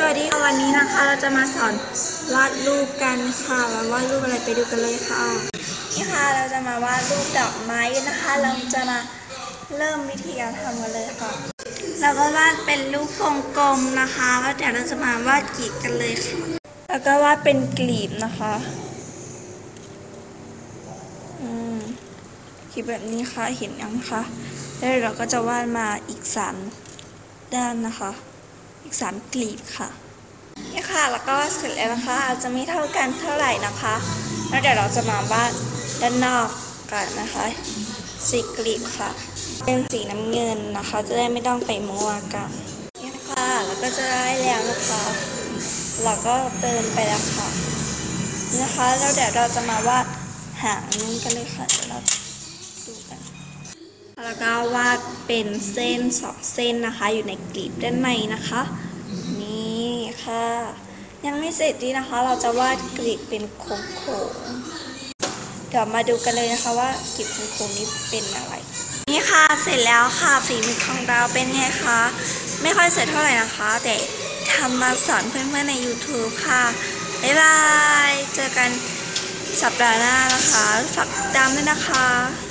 สวัสดีค่ะวันนี้นะคะเราจะมาสอนวาดรูปกันค่ะแล้ววาดรูปอะไรไปดูกันเลยค่ะนี่ค่ะเราจะมาวาดรูปดอกไม้นะคะ เราจะมาเริ่มวิธีการทำกันเลยค่ะ เราก็วาดเป็นรูปกลมๆนะคะแล้วเดี๋ยวเราจะมาวาดกลีบกันเลยค่ะแล้วก็วาดเป็นกลีบนะคะอืมกลีบแบบนี้ค่ะเห็นยังคะแล้วเราก็จะวาดมาอีกสามด้านนะคะ อีกสามกลีบค่ะนี่ค่ะแล้วก็เสร็จแล้วนะคะอาจจะไม่เท่ากันเท่าไหร่นะคะแล้วเดี๋ยวเราจะมาวาดด้านนอกกันนะคะสีกลีบค่ะ เป็นสีน้ำเงินนะคะ จะได้ไม่ต้องไปมัวกันนี่ค่ะแล้วก็จะได้แล้วนะคะเราก็เติมไปแล้วค่ะนี่นะคะแล้วเดี๋ยวเราจะมาวาดหางนี้กันเลยค่ะเดี๋ยวเราดูกัน แล้วก็วาดเป็นเส้นสองเส้นนะคะ อยู่ในกลีบด้านในนะคะ นี่ค่ะ ยังไม่เสร็จดีนะคะ เราจะวาดกลีบเป็นโค้งๆเดี๋ยวมาดูกันเลยนะคะว่ากลีบโค้งๆนี้เป็นอะไร นี่ค่ะเสร็จแล้วค่ะฝีมือของเราเป็นไงคะไม่ค่อยเสร็จเท่าไหร่นะคะ แต่ทำมาสอนเพื่อนๆใน YouTube ค่ะ บ๊ายบาย เจอกันสัปดาห์หน้านะคะ ฝากติดตามด้วยนะคะ